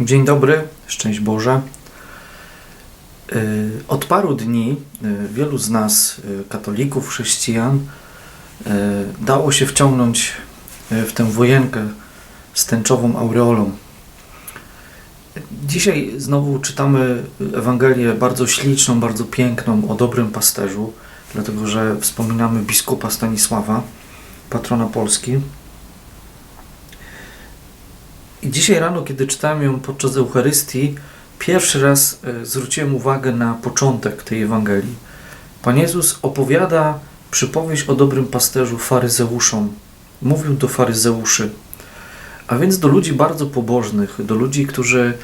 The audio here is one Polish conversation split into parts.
Dzień dobry, szczęść Boże. Y, Od paru dni y, wielu z nas, y, katolików, chrześcijan, dało się wciągnąć w tę wojenkę z tęczową aureolą. Dzisiaj znowu czytamy Ewangelię bardzo śliczną, bardzo piękną o dobrym pasterzu, dlatego że wspominamy biskupa Stanisława, patrona Polski. I dzisiaj rano, kiedy czytałem ją podczas Eucharystii, pierwszy raz e, zwróciłem uwagę na początek tej Ewangelii. Pan Jezus opowiada przypowieść o dobrym pasterzu faryzeuszom. Mówił do faryzeuszy, a więc do ludzi bardzo pobożnych, do ludzi, którzy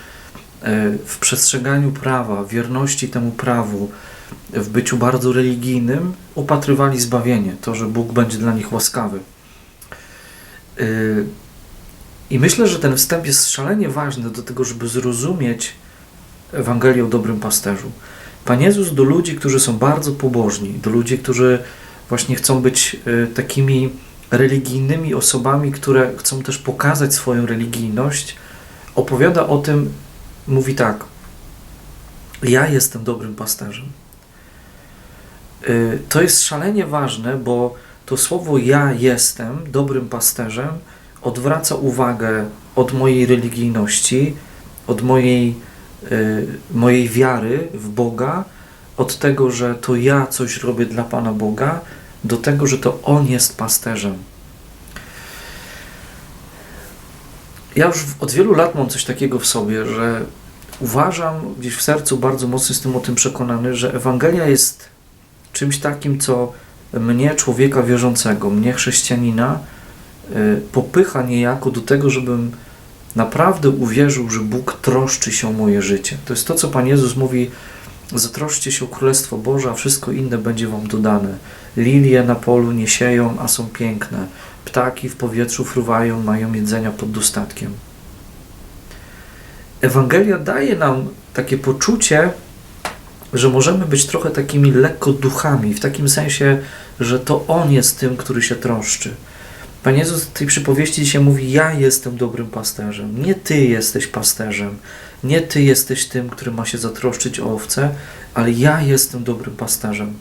e, w przestrzeganiu prawa, wierności temu prawu, w byciu bardzo religijnym, upatrywali zbawienie, to, że Bóg będzie dla nich łaskawy. E, i myślę, że ten wstęp jest szalenie ważny do tego, żeby zrozumieć Ewangelię o dobrym pasterzu. Pan Jezus do ludzi, którzy są bardzo pobożni, do ludzi, którzy właśnie chcą być y, takimi religijnymi osobami, które chcą też pokazać swoją religijność, opowiada o tym, mówi tak: Ja jestem dobrym pasterzem. Y, To jest szalenie ważne, bo to słowo ja jestem dobrym pasterzem odwraca uwagę od mojej religijności, od mojej, y, mojej wiary w Boga, od tego, że to ja coś robię dla Pana Boga, do tego, że to On jest pasterzem. Ja już od wielu lat mam coś takiego w sobie, że uważam gdzieś w sercu bardzo mocno jestem o tym przekonany, że Ewangelia jest czymś takim, co mnie, człowieka wierzącego, mnie, chrześcijanina, popycha niejako do tego, żebym naprawdę uwierzył, że Bóg troszczy się o moje życie. To jest to, co Pan Jezus mówi: Zatroszcie się o Królestwo Boże, a wszystko inne będzie Wam dodane. Lilie na polu nie sieją, a są piękne. Ptaki w powietrzu fruwają, mają jedzenia pod dostatkiem. Ewangelia daje nam takie poczucie, że możemy być trochę takimi lekko duchami, w takim sensie, że to On jest tym, który się troszczy. Pan Jezus w tej przypowieści dzisiaj mówi: Ja jestem dobrym pasterzem. Nie ty jesteś pasterzem. Nie ty jesteś tym, który ma się zatroszczyć o owce, ale ja jestem dobrym pasterzem.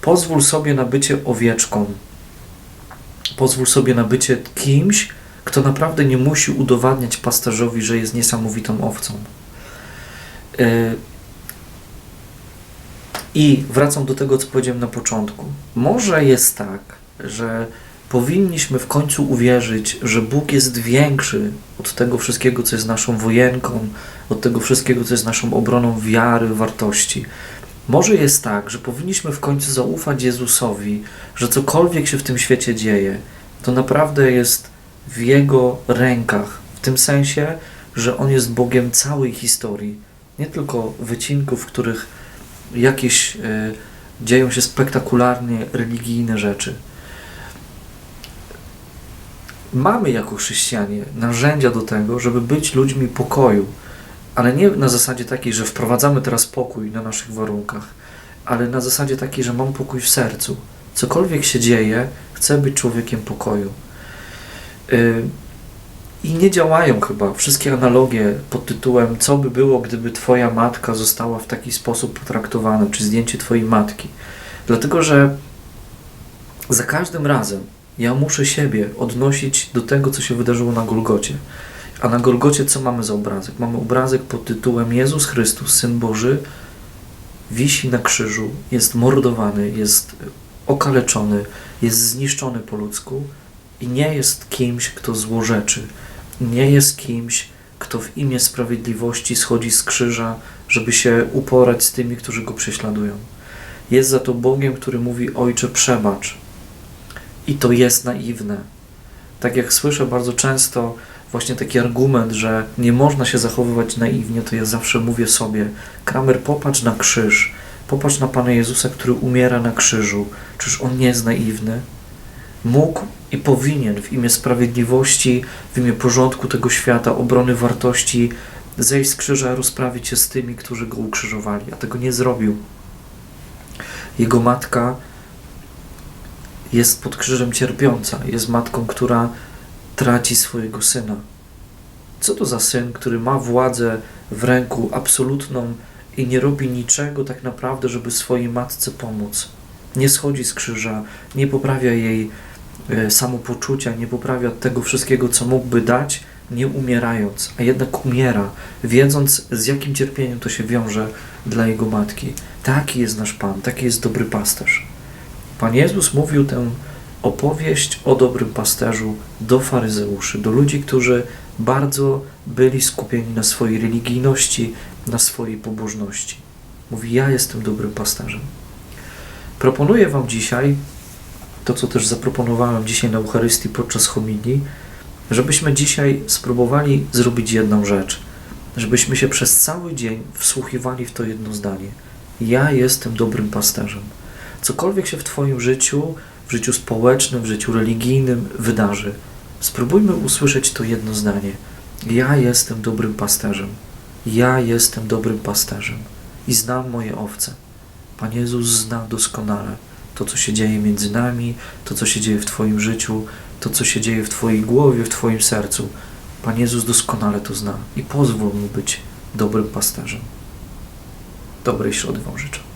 Pozwól sobie na bycie owieczką. Pozwól sobie na bycie kimś, kto naprawdę nie musi udowadniać pasterzowi, że jest niesamowitą owcą. Yy, I wracam do tego, co powiedziałem na początku. Może jest tak, że powinniśmy w końcu uwierzyć, że Bóg jest większy od tego wszystkiego, co jest naszą wojenką, od tego wszystkiego, co jest naszą obroną wiary, wartości. Może jest tak, że powinniśmy w końcu zaufać Jezusowi, że cokolwiek się w tym świecie dzieje, to naprawdę jest w Jego rękach, w tym sensie, że On jest Bogiem całej historii, nie tylko wycinków, w których jakieś y, dzieją się spektakularnie religijne rzeczy mamy jako chrześcijanie narzędzia do tego, żeby być ludźmi pokoju, ale nie na zasadzie takiej, że wprowadzamy teraz pokój na naszych warunkach, ale na zasadzie takiej, że mam pokój w sercu. Cokolwiek się dzieje, chcę być człowiekiem pokoju. Yy, I nie działają chyba wszystkie analogie pod tytułem co by było, gdyby Twoja matka została w taki sposób potraktowana, czy zdjęcie Twojej matki. Dlatego, że za każdym razem, ja muszę siebie odnosić do tego, co się wydarzyło na Golgocie. A na Golgocie co mamy za obrazek? Mamy obrazek pod tytułem Jezus Chrystus, Syn Boży, wisi na krzyżu, jest mordowany, jest okaleczony, jest zniszczony po ludzku i nie jest kimś, kto złorzeczy. Nie jest kimś, kto w imię sprawiedliwości schodzi z krzyża, żeby się uporać z tymi, którzy go prześladują. Jest za to Bogiem, który mówi: Ojcze, przebacz, i to jest naiwne. Tak jak słyszę bardzo często właśnie taki argument, że nie można się zachowywać naiwnie, to ja zawsze mówię sobie, Kramer, popatrz na krzyż, popatrz na Pana Jezusa, który umiera na krzyżu. Czyż On nie jest naiwny? Mógł i powinien w imię sprawiedliwości, w imię porządku tego świata, obrony wartości, zejść z krzyża, rozprawić się z tymi, którzy Go ukrzyżowali, a tego nie zrobił. Jego matka jest pod krzyżem cierpiąca, jest matką, która traci swojego syna. Co to za syn, który ma władzę w ręku absolutną i nie robi niczego tak naprawdę, żeby swojej matce pomóc? Nie schodzi z krzyża, nie poprawia jej e, samopoczucia, nie poprawia tego wszystkiego, co mógłby dać, nie umierając, a jednak umiera, wiedząc z jakim cierpieniem to się wiąże dla jego matki. Taki jest nasz Pan, taki jest dobry pasterz. Pan Jezus mówił tę opowieść o dobrym pasterzu do faryzeuszy, do ludzi, którzy bardzo byli skupieni na swojej religijności, na swojej pobożności. Mówi: Ja jestem dobrym pasterzem. Proponuję Wam dzisiaj to, co też zaproponowałem dzisiaj na Eucharystii podczas homilii, żebyśmy dzisiaj spróbowali zrobić jedną rzecz. Żebyśmy się przez cały dzień wsłuchiwali w to jedno zdanie. Ja jestem dobrym pasterzem. Cokolwiek się w Twoim życiu, w życiu społecznym, w życiu religijnym wydarzy, spróbujmy usłyszeć to jedno zdanie. Ja jestem dobrym pasterzem. Ja jestem dobrym pasterzem i znam moje owce. Pan Jezus zna doskonale to, co się dzieje między nami, to, co się dzieje w Twoim życiu, to, co się dzieje w Twojej głowie, w Twoim sercu. Pan Jezus doskonale to zna i pozwól mu być dobrym pasterzem. Dobrej środy Wam życzę.